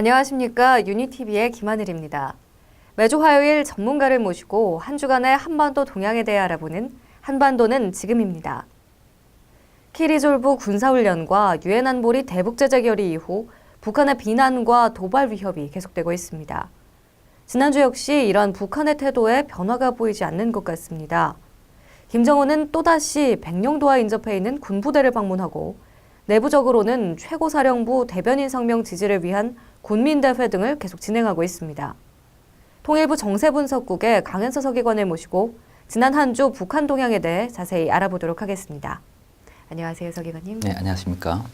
안녕하십니까. 유니TV의 김하늘입니다. 매주 화요일 전문가를 모시고 한 주간의 한반도 동향에 대해 알아보는 한반도는 지금입니다. 키리졸브 군사훈련과 유엔 안보리 대북제재 결의 이후 북한의 비난과 도발 위협이 계속되고 있습니다. 지난주 역시 이러한 북한의 태도에 변화가 보이지 않는 것 같습니다. 김정은은 또다시 백령도와 인접해 있는 군부대를 방문하고 내부적으로는 최고사령부 대변인 성명 지지를 위한 군민대회 등을 계속 진행하고 있습니다. 통일부 정세분석국의 강현서 서기관을 모시고 지난 한 주 북한 동향에 대해 자세히 알아보도록 하겠습니다. 안녕하세요, 서기관님. 네, 안녕하십니까.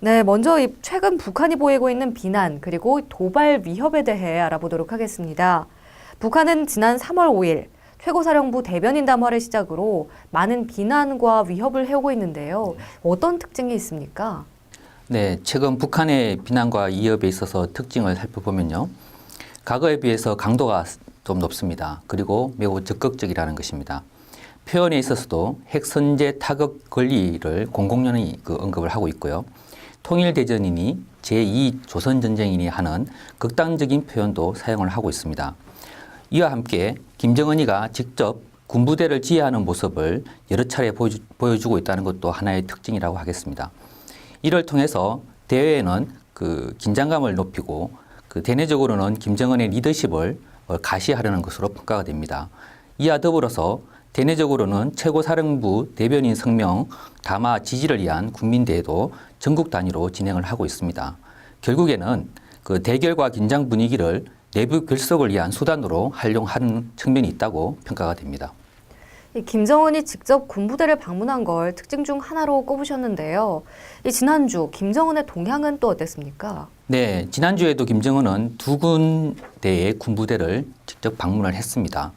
네, 먼저 이 최근 북한이 보이고 있는 비난 그리고 도발 위협에 대해 알아보도록 하겠습니다. 북한은 지난 3월 5일 최고사령부 대변인 담화를 시작으로 많은 비난과 위협을 해오고 있는데요. 어떤 특징이 있습니까? 네, 최근 북한의 비난과 위협에 있어서 특징을 살펴보면요. 과거에 비해서 강도가 좀 높습니다. 그리고 매우 적극적이라는 것입니다. 표현에 있어서도 핵선제 타격 권리를 공공연히 그 언급을 하고 있고요. 통일대전이니 제2 조선전쟁이니 하는 극단적인 표현도 사용을 하고 있습니다. 이와 함께 김정은이가 직접 군부대를 지휘하는 모습을 여러 차례 보여주, 보여주고 있다는 것도 하나의 특징이라고 하겠습니다. 이를 통해서 대회에는 그 긴장감을 높이고 그 대내적으로는 김정은의 리더십을 어, 가시하려는 것으로 평가가 됩니다. 이와 더불어서 대내적으로는 최고사령부 대변인 성명 담화 지지를 위한 국민대회도 전국 단위로 진행을 하고 있습니다. 결국에는 그 대결과 긴장 분위기를 내부 결속을 위한 수단으로 활용하는 측면이 있다고 평가가 됩니다. 이 김정은이 직접 군부대를 방문한 걸 특징 중 하나로 꼽으셨는데요. 이 지난주 김정은의 동향은 또 어땠습니까? 네, 지난주에도 김정은은 두 군데의 군부대를 직접 방문을 했습니다.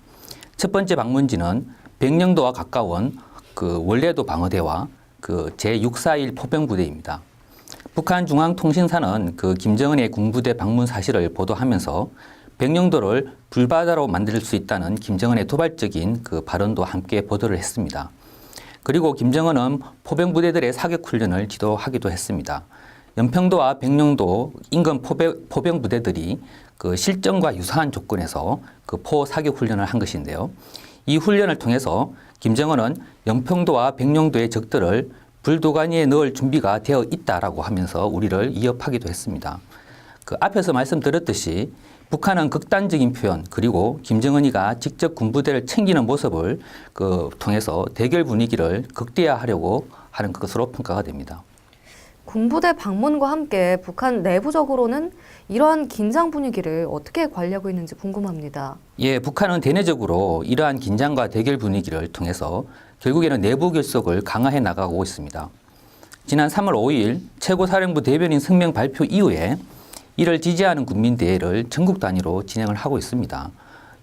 첫 번째 방문지는 백령도와 가까운 그 원래도 방어대와 그 제641 포병부대입니다. 북한 중앙통신사는 그 김정은의 군부대 방문 사실을 보도하면서 백령도를 불바다로 만들 수 있다는 김정은의 도발적인 그 발언도 함께 보도를 했습니다. 그리고 김정은은 포병 부대들의 사격 훈련을 지도하기도 했습니다. 연평도와 백령도 인근 포병, 포병 부대들이 그 실전과 유사한 조건에서 그 포 사격 훈련을 한 것인데요. 이 훈련을 통해서 김정은은 연평도와 백령도의 적들을 불도가니에 넣을 준비가 되어 있다라고 하면서 우리를 위협하기도 했습니다. 그 앞에서 말씀드렸듯이 북한은 극단적인 표현 그리고 김정은이가 직접 군부대를 챙기는 모습을 그 통해서 대결 분위기를 극대화하려고 하는 것으로 평가가 됩니다. 군부대 방문과 함께 북한 내부적으로는 이러한 긴장 분위기를 어떻게 관리하고 있는지 궁금합니다. 예, 북한은 대내적으로 이러한 긴장과 대결 분위기를 통해서 결국에는 내부 결속을 강화해 나가고 있습니다. 지난 3월 5일 최고사령부 대변인 성명 발표 이후에 이를 지지하는 국민 대회를 전국 단위로 진행을 하고 있습니다.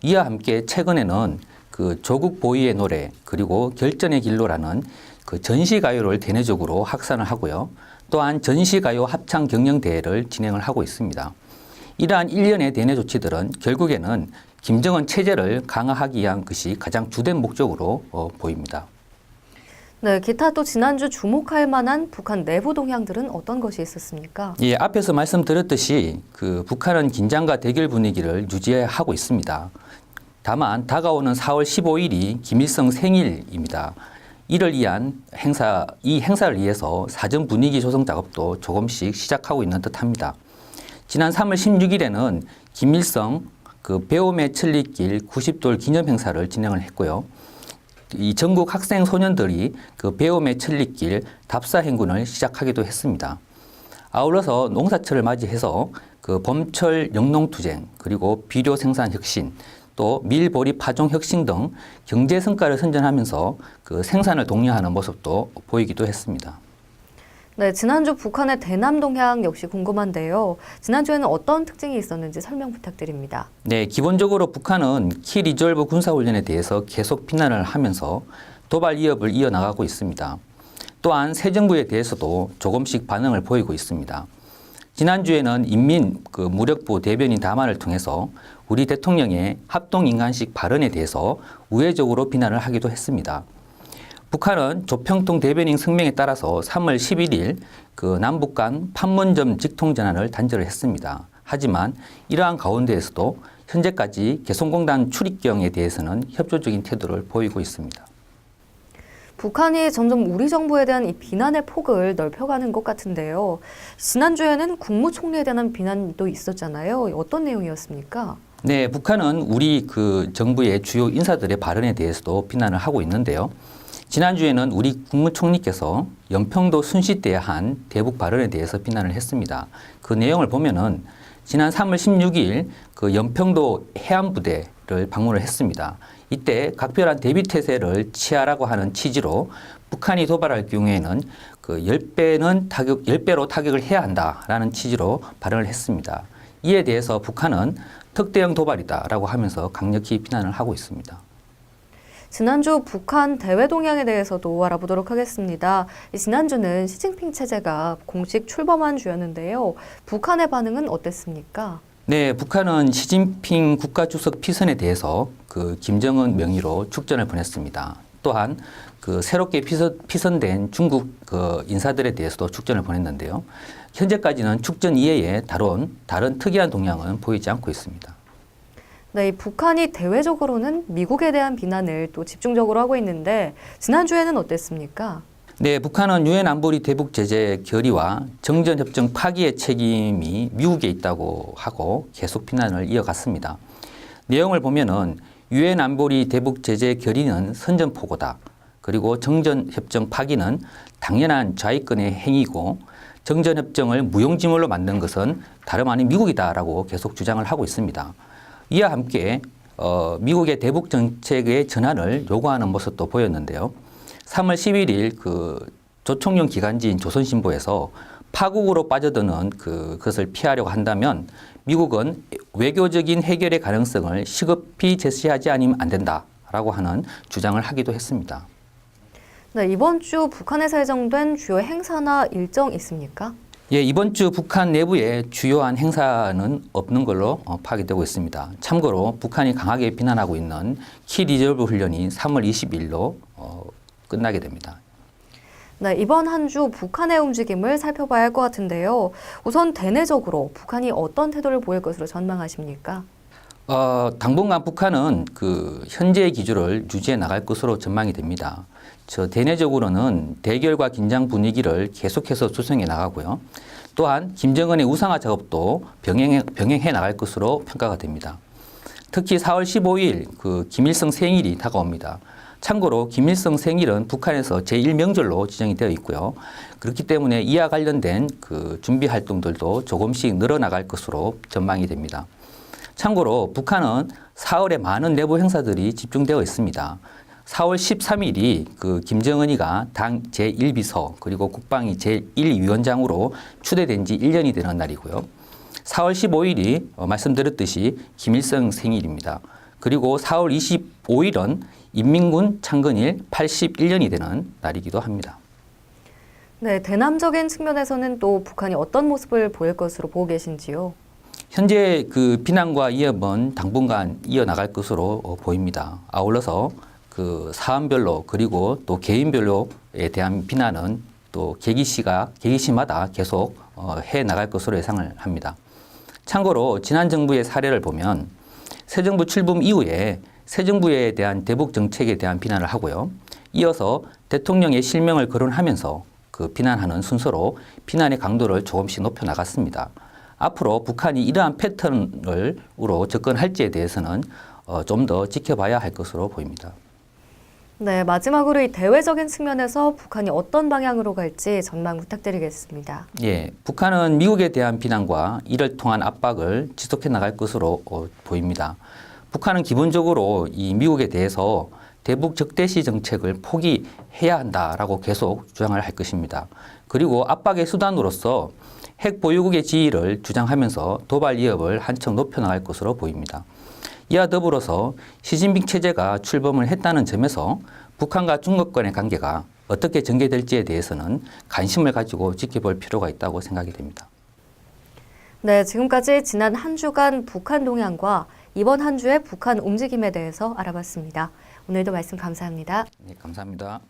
이와 함께 최근에는 그 조국 보위의 노래 그리고 결전의 길로라는 그 전시 가요를 대내적으로 확산을 하고요. 또한 전시 가요 합창 경영 대회를 진행을 하고 있습니다. 이러한 일련의 대내 조치들은 결국에는 김정은 체제를 강화하기 위한 것이 가장 주된 목적으로 어, 보입니다. 네, 기타 또 지난주 주목할 만한 북한 내부 동향들은 어떤 것이 있었습니까? 예, 앞에서 말씀드렸듯이 그 북한은 긴장과 대결 분위기를 유지하고 있습니다. 다만 다가오는 4월 15일이 김일성 생일입니다. 이를 위한 행사, 이 행사를 위해서 사전 분위기 조성 작업도 조금씩 시작하고 있는 듯합니다. 지난 3월 16일에는 김일성 그 배움의 천리길 90돌 기념 행사를 진행을 했고요. 이 전국 학생 소년들이 그 배움의 천리길 답사 행군을 시작하기도 했습니다. 아울러서 농사철을 맞이해서 그 봄철 영농투쟁 그리고 비료 생산 혁신 또 밀보리 파종 혁신 등 경제 성과를 선전하면서 그 생산을 독려하는 모습도 보이기도 했습니다. 네, 지난주 북한의 대남 동향 역시 궁금한데요. 지난주에는 어떤 특징이 있었는지 설명 부탁드립니다. 네, 기본적으로 북한은 키 리졸브 군사훈련에 대해서 계속 비난을 하면서 도발 위협을 이어나가고 있습니다. 또한 새 정부에 대해서도 조금씩 반응을 보이고 있습니다. 지난주에는 인민 그 무력부 대변인 담화를 통해서 우리 대통령의 합동인간식 발언에 대해서 우회적으로 비난을 하기도 했습니다. 북한은 조평통 대변인 성명에 따라서 3월 11일 그 남북 간 판문점 직통 전환을 단절을 했습니다. 하지만 이러한 가운데에서도 현재까지 개성공단 출입경에 대해서는 협조적인 태도를 보이고 있습니다. 북한이 점점 우리 정부에 대한 이 비난의 폭을 넓혀가는 것 같은데요. 지난주에는 국무총리에 대한 비난도 있었잖아요. 어떤 내용이었습니까? 네, 북한은 우리 그 정부의 주요 인사들의 발언에 대해서도 비난을 하고 있는데요. 지난주에는 우리 국무총리께서 연평도 순시대에 한 대북 발언에 대해서 비난을 했습니다. 그 내용을 보면은 지난 3월 16일 그 연평도 해안부대를 방문을 했습니다. 이때 각별한 대비 태세를 취하라고 하는 취지로 북한이 도발할 경우에는 그 10배는 타격, 10배로 타격을 해야 한다라는 취지로 발언을 했습니다. 이에 대해서 북한은 특대형 도발이다라고 하면서 강력히 비난을 하고 있습니다. 지난주 북한 대외 동향에 대해서도 알아보도록 하겠습니다. 이 지난주는 시진핑 체제가 공식 출범한 주였는데요. 북한의 반응은 어땠습니까? 네, 북한은 시진핑 국가주석 피선에 대해서 그 김정은 명의로 축전을 보냈습니다. 또한 그 새롭게 피선, 피선된 중국 그 인사들에 대해서도 축전을 보냈는데요. 현재까지는 축전 이외에 다른 다른 특이한 동향은 보이지 않고 있습니다. 네, 이 북한이 대외적으로는 미국에 대한 비난을 또 집중적으로 하고 있는데 지난주에는 어땠습니까? 네, 북한은 유엔 안보리 대북 제재 결의와 정전 협정 파기의 책임이 미국에 있다고 하고 계속 비난을 이어갔습니다. 내용을 보면은 유엔 안보리 대북 제재 결의는 선전포고다. 그리고 정전 협정 파기는 당연한 좌익권의 행위고 정전 협정을 무용지물로 만든 것은 다름 아닌 미국이다라고 계속 주장을 하고 있습니다. 이와 함께 어, 미국의 대북 정책의 전환을 요구하는 모습도 보였는데요. 3월 11일 그 조총련 기간지인 조선신보에서 파국으로 빠져드는 그, 그것을 피하려고 한다면 미국은 외교적인 해결의 가능성을 시급히 제시하지 않으면 안 된다라고 하는 주장을 하기도 했습니다. 네, 이번 주 북한에서 예정된 주요 행사나 일정 있습니까? 예, 이번 주 북한 내부에 주요한 행사는 없는 걸로 어, 파악되고 있습니다. 참고로 북한이 강하게 비난하고 있는 키 리저브 훈련이 3월 20일로 어, 끝나게 됩니다. 네, 이번 한 주 북한의 움직임을 살펴봐야 할 것 같은데요. 우선 대내적으로 북한이 어떤 태도를 보일 것으로 전망하십니까? 어, 당분간 북한은 그 현재의 기조를 유지해 나갈 것으로 전망이 됩니다. 저 대내적으로는 대결과 긴장 분위기를 계속해서 조성해 나가고요. 또한 김정은의 우상화 작업도 병행해, 병행해 나갈 것으로 평가가 됩니다. 특히 4월 15일 그 김일성 생일이 다가옵니다. 참고로 김일성 생일은 북한에서 제1명절로 지정이 되어 있고요. 그렇기 때문에 이와 관련된 그 준비 활동들도 조금씩 늘어나갈 것으로 전망이 됩니다. 참고로 북한은 4월에 많은 내부 행사들이 집중되어 있습니다. 4월 13일이 그 김정은이가 당 제1비서 그리고 국방위 제1위원장으로 추대된 지 1년이 되는 날이고요. 4월 15일이 어, 말씀드렸듯이 김일성 생일입니다. 그리고 4월 25일은 인민군 창건일 81년이 되는 날이기도 합니다. 네, 대남적인 측면에서는 또 북한이 어떤 모습을 보일 것으로 보고 계신지요? 현재 그 비난과 이협은 당분간 이어나갈 것으로 어, 보입니다. 아울러서 그 사안별로 그리고 또 개인별로에 대한 비난은 또 계기시가 계기시마다 계속 어, 해 나갈 것으로 예상을 합니다. 참고로 지난 정부의 사례를 보면 새 정부 출범 이후에 새 정부에 대한 대북 정책에 대한 비난을 하고요. 이어서 대통령의 실명을 거론하면서 그 비난하는 순서로 비난의 강도를 조금씩 높여 나갔습니다. 앞으로 북한이 이러한 패턴으로 접근할지에 대해서는 어, 좀 더 지켜봐야 할 것으로 보입니다. 네, 마지막으로 이 대외적인 측면에서 북한이 어떤 방향으로 갈지 전망 부탁드리겠습니다. 예, 북한은 미국에 대한 비난과 이를 통한 압박을 지속해 나갈 것으로 어, 보입니다. 북한은 기본적으로 이 미국에 대해서 대북 적대시 정책을 포기해야 한다라고 계속 주장을 할 것입니다. 그리고 압박의 수단으로서 핵 보유국의 지위를 주장하면서 도발 위협을 한층 높여나갈 것으로 보입니다. 이와 더불어서 시진핑 체제가 출범을 했다는 점에서 북한과 중국 간의 관계가 어떻게 전개될지에 대해서는 관심을 가지고 지켜볼 필요가 있다고 생각이 됩니다. 네, 지금까지 지난 한 주간 북한 동향과 이번 한 주의 북한 움직임에 대해서 알아봤습니다. 오늘도 말씀 감사합니다. 네, 감사합니다.